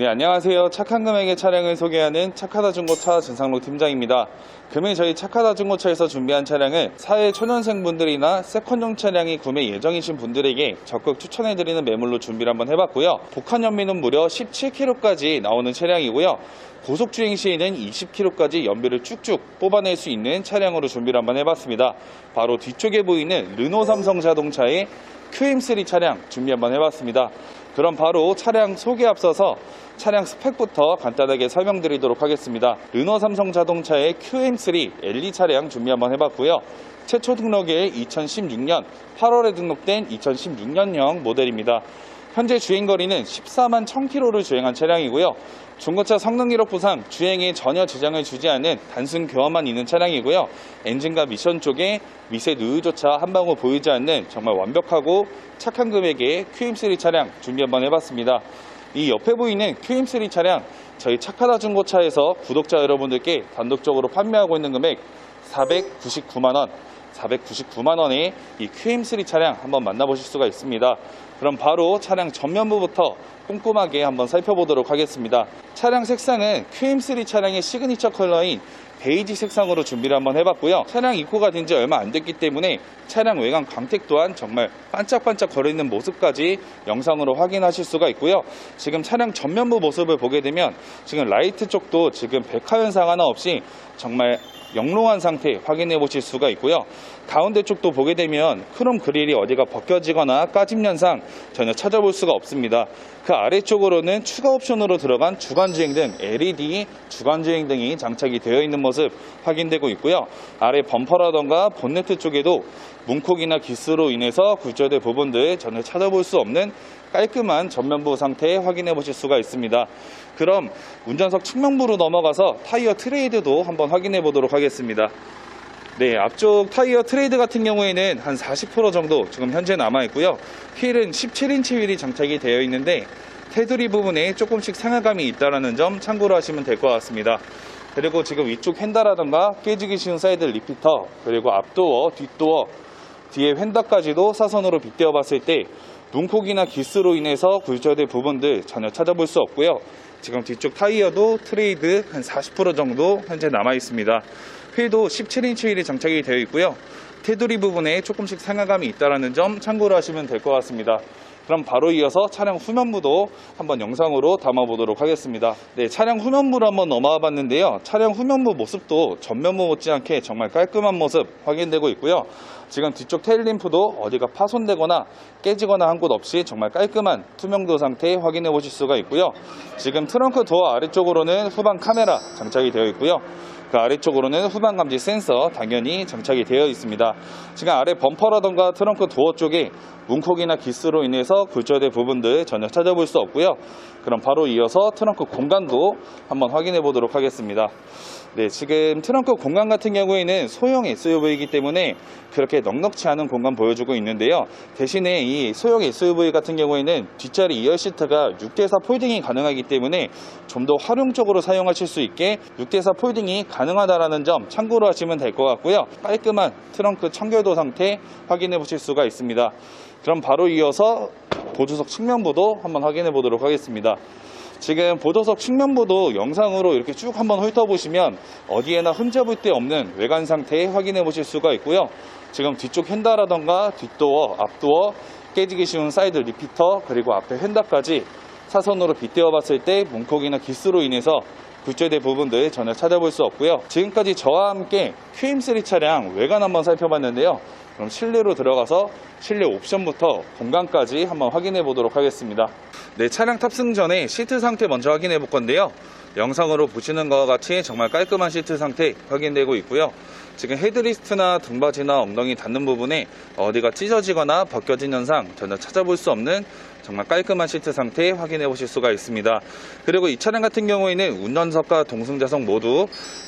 네, 안녕하세요. 착한 금액의 차량을 소개하는 착하다 중고차 진상록 팀장입니다. 금일 저희 착하다 중고차에서 준비한 차량을 사회 초년생 분들이나 세컨용 차량이 구매 예정이신 분들에게 적극 추천해드리는 매물로 준비를 한번 해봤고요. 복합 연비는 무려 17km까지 나오는 차량이고요. 고속 주행 시에는 20km까지 연비를 쭉쭉 뽑아낼 수 있는 차량으로 준비를 한번 해봤습니다. 바로 뒤쪽에 보이는 르노 삼성 자동차의 QM3 차량 준비 한번 해봤습니다. 그럼 바로 차량 소개 앞서서 차량 스펙부터 간단하게 설명드리도록 하겠습니다. 르노 삼성 자동차의 QM3 LE 차량 준비 한번 해봤고요. 최초 등록일 2016년 8월에 등록된 2016년형 모델입니다. 현재 주행거리는 14만 1000km를 주행한 차량이고요. 중고차 성능 기록 부상 주행에 전혀 지장을 주지 않은 단순 교환만 있는 차량이고요. 엔진과 미션 쪽에 미세 누유조차 한 방울 보이지 않는 정말 완벽하고 착한 금액의 QM3 차량 준비 한번 해봤습니다. 이 옆에 보이는 QM3 차량 저희 착하다 중고차에서 구독자 여러분들께 단독적으로 판매하고 있는 금액 499만 원 499만 원의 이 QM3 차량 한번 만나보실 수가 있습니다. 그럼 바로 차량 전면부부터 꼼꼼하게 한번 살펴보도록 하겠습니다. 차량 색상은 QM3 차량의 시그니처 컬러인 베이지 색상으로 준비를 한번 해봤고요. 차량 입고가 된 지 얼마 안 됐기 때문에 차량 외관 광택 또한 정말 반짝반짝 거리는 모습까지 영상으로 확인하실 수가 있고요. 지금 차량 전면부 모습을 보게 되면 지금 라이트 쪽도 지금 백화 현상 하나 없이 정말 영롱한 상태 확인해 보실 수가 있고요. 가운데 쪽도 보게 되면 크롬 그릴이 어디가 벗겨지거나 까짐 현상 전혀 찾아볼 수가 없습니다. 그 아래쪽으로는 추가 옵션으로 들어간 주간주행 등 LED 주간주행 등이 장착이 되어 있는 모습 확인되고 있고요. 아래 범퍼라던가 본네트 쪽에도 문콕이나 기스로 인해서 굴절된 부분들 전혀 찾아볼 수 없는 깔끔한 전면부 상태 확인해 보실 수가 있습니다. 그럼 운전석 측면부로 넘어가서 타이어 트레이드도 한번 확인해 보도록 하겠습니다. 네, 앞쪽 타이어 트레이드 같은 경우에는 한 40% 정도 지금 현재 남아 있고요. 휠은 17인치 휠이 장착이 되어 있는데 테두리 부분에 조금씩 상하감이 있다는 점 참고로 하시면 될 것 같습니다. 그리고 지금 위쪽 휀다라던가 깨지기 쉬운 사이드 리피터 그리고 앞도어, 뒷도어 뒤에 휀다까지도 사선으로 빗대어 봤을 때 눈콕이나 기스로 인해서 굴절된 부분들 전혀 찾아볼 수 없고요. 지금 뒤쪽 타이어도 트레이드 한 40% 정도 현재 남아 있습니다. 휠도 17인치 휠이 장착이 되어 있고요. 테두리 부분에 조금씩 상하감이 있다는 점 참고로 하시면 될 것 같습니다. 그럼 바로 이어서 차량 후면부도 한번 영상으로 담아보도록 하겠습니다. 네, 차량 후면부로 한번 넘어와 봤는데요. 차량 후면부 모습도 전면부 못지않게 정말 깔끔한 모습 확인되고 있고요. 지금 뒤쪽 테일림프도 어디가 파손되거나 깨지거나 한 곳 없이 정말 깔끔한 투명도 상태 확인해 보실 수가 있고요. 지금 트렁크 도어 아래쪽으로는 후방 카메라 장착이 되어 있고요. 그 아래쪽으로는 후방 감지 센서 당연히 장착이 되어 있습니다. 지금 아래 범퍼라던가 트렁크 도어 쪽에 문콕이나 기스로 인해서 굴절된 부분들 전혀 찾아볼 수 없고요. 그럼 바로 이어서 트렁크 공간도 한번 확인해 보도록 하겠습니다. 네, 지금 트렁크 공간 같은 경우에는 소형 SUV이기 때문에 그렇게 넉넉치 않은 공간 보여주고 있는데요. 대신에 이 소형 SUV 같은 경우에는 뒷자리 2열 시트가 6대4 폴딩이 가능하기 때문에 좀 더 활용적으로 사용하실 수 있게 6대4 폴딩이 가능하다라는 점 참고로 하시면 될 것 같고요. 깔끔한 트렁크 청결도 상태 확인해 보실 수가 있습니다. 그럼 바로 이어서 보조석 측면부도 한번 확인해 보도록 하겠습니다. 지금 보조석 측면부도 영상으로 이렇게 쭉 한번 훑어보시면 어디에나 흠잡을 데 없는 외관 상태 확인해 보실 수가 있고요. 지금 뒤쪽 휀다라던가 뒷도어, 앞도어, 깨지기 쉬운 사이드 리피터, 그리고 앞에 휀다까지 사선으로 빗대어 봤을 때 문콕이나 기스로 인해서 굴절된 부분들 전혀 찾아볼 수 없고요. 지금까지 저와 함께 QM3 차량 외관 한번 살펴봤는데요. 그럼 실내로 들어가서 실내 옵션부터 공간까지 한번 확인해 보도록 하겠습니다. 네, 차량 탑승 전에 시트 상태 먼저 확인해 볼 건데요. 영상으로 보시는 것과 같이 정말 깔끔한 시트 상태 확인되고 있고요. 지금 헤드리스트나 등받이나 엉덩이 닿는 부분에 어디가 찢어지거나 벗겨진 현상 전혀 찾아볼 수 없는 정말 깔끔한 시트 상태 확인해 보실 수가 있습니다. 그리고 이 차량 같은 경우에는 운전석과 동승자석 모두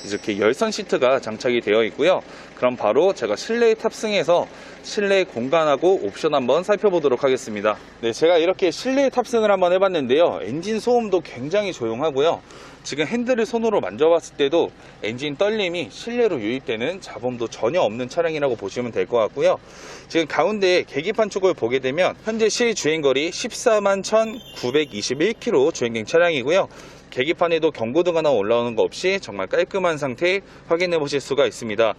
이렇게 열선 시트가 장착이 되어 있고요. 그럼 바로 제가 실내에 탑승해서 실내 공간하고 옵션 한번 살펴보도록 하겠습니다. 네, 제가 이렇게 실내에 탑승을 한번 해봤는데요. 엔진 소음도 굉장히 조용하고요. 지금 핸들을 손으로 만져봤을 때도 엔진 떨림이 실내로 유입되는 잡음도 전혀 없는 차량이라고 보시면 될 것 같고요. 지금 가운데 계기판 쪽을 보게 되면 현재 실 주행거리 14만 1,921km 주행된 차량이고요. 계기판에도 경고등 하나 올라오는 거 없이 정말 깔끔한 상태 확인해 보실 수가 있습니다.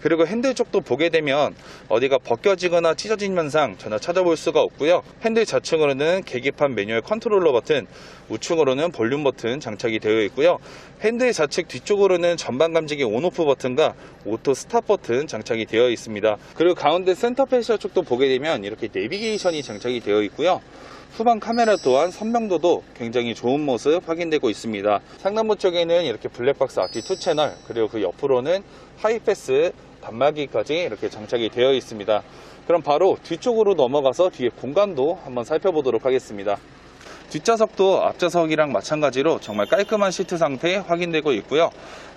그리고 핸들 쪽도 보게 되면 어디가 벗겨지거나 찢어진 현상 전혀 찾아볼 수가 없고요. 핸들 좌측으로는 계기판 매뉴얼 컨트롤러 버튼, 우측으로는 볼륨 버튼 장착이 되어 있고요. 핸들 좌측 뒤쪽으로는 전방 감지기 온오프 버튼과 오토 스탑 버튼 장착이 되어 있습니다. 그리고 가운데 센터 패셔 쪽도 보게 되면 이렇게 내비게이션이 장착이 되어 있고요. 후방 카메라 또한 선명도도 굉장히 좋은 모습 확인되고 있습니다. 상단부 쪽에는 이렇게 블랙박스 악기 2 채널 그리고 그 옆으로는 하이패스 단말기까지 이렇게 장착이 되어 있습니다. 그럼 바로 뒤쪽으로 넘어가서 뒤에 공간도 한번 살펴보도록 하겠습니다. 뒷좌석도 앞좌석이랑 마찬가지로 정말 깔끔한 시트 상태 확인되고 있고요.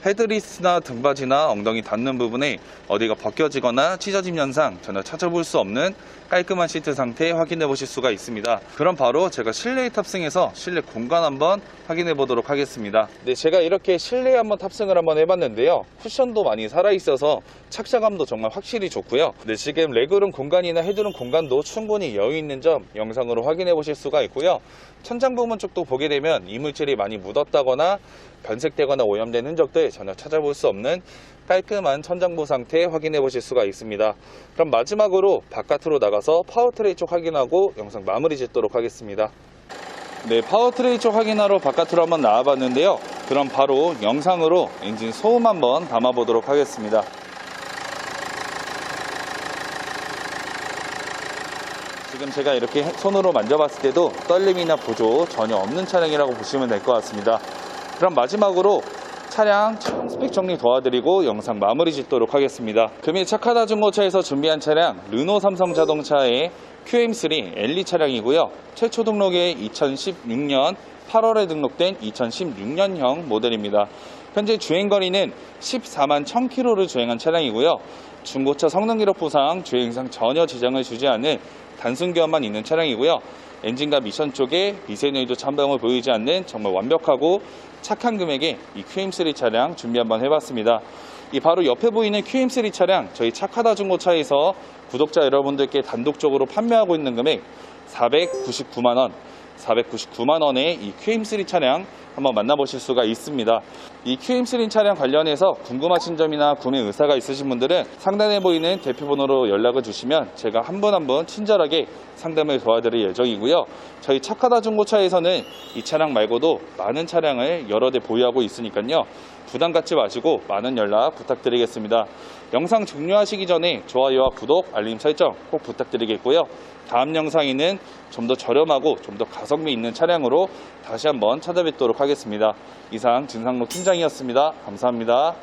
헤드리스트나 등받이나 엉덩이 닿는 부분에 어디가 벗겨지거나 찢어짐 현상 전혀 찾아볼 수 없는 깔끔한 시트 상태 확인해 보실 수가 있습니다. 그럼 바로 제가 실내에 탑승해서 실내 공간 한번 확인해 보도록 하겠습니다. 네, 제가 이렇게 실내에 한번 탑승을 한번 해봤는데요. 쿠션도 많이 살아있어서 착자감도 정말 확실히 좋고요. 네, 지금 레그룸 공간이나 헤드룸 공간도 충분히 여유 있는 점 영상으로 확인해 보실 수가 있고요. 천장 부분 쪽도 보게 되면 이물질이 많이 묻었다거나 변색되거나 오염된 흔적들 전혀 찾아볼 수 없는 깔끔한 천장부 상태 확인해 보실 수가 있습니다. 그럼 마지막으로 바깥으로 나가서 파워트레이 쪽 확인하고 영상 마무리 짓도록 하겠습니다. 네, 파워트레이 쪽 확인하러 바깥으로 한번 나와봤는데요. 그럼 바로 영상으로 엔진 소음 한번 담아보도록 하겠습니다. 지금 제가 이렇게 손으로 만져봤을 때도 떨림이나 보조 전혀 없는 차량이라고 보시면 될 것 같습니다. 그럼 마지막으로 차량 차량 스펙 정리 도와드리고 영상 마무리 짓도록 하겠습니다. 금일 착하다 중고차에서 준비한 차량 르노 삼성 자동차의 QM3 엘리 차량이고요. 최초 등록에 2016년 8월에 등록된 2016년형 모델입니다. 현재 주행거리는 14만 1000km를 주행한 차량이고요. 중고차 성능 기록 부상 주행상 전혀 지장을 주지 않는 단순 교환만 있는 차량이고요. 엔진과 미션 쪽에 미세노이드 참방을 보이지 않는 정말 완벽하고 착한 금액의 이 QM3 차량 준비 한번 해봤습니다. 이 바로 옆에 보이는 QM3 차량 저희 착하다 중고차에서 구독자 여러분들께 단독적으로 판매하고 있는 금액 499만 원 499만 원의 이 QM3 차량 한번 만나보실 수가 있습니다. 이 QM3 차량 관련해서 궁금하신 점이나 구매 의사가 있으신 분들은 상단에 보이는 대표번호로 연락을 주시면 제가 한 분 한 분 친절하게 상담을 도와드릴 예정이고요. 저희 착하다 중고차에서는 이 차량 말고도 많은 차량을 여러 대 보유하고 있으니까요. 부담 갖지 마시고 많은 연락 부탁드리겠습니다. 영상 종료하시기 전에 좋아요와 구독, 알림 설정 꼭 부탁드리겠고요. 다음 영상에는 좀 더 저렴하고 좀 더 가성비 있는 차량으로 다시 한번 찾아뵙도록 하겠습니다. 이상 진상로 팀장이었습니다. 감사합니다.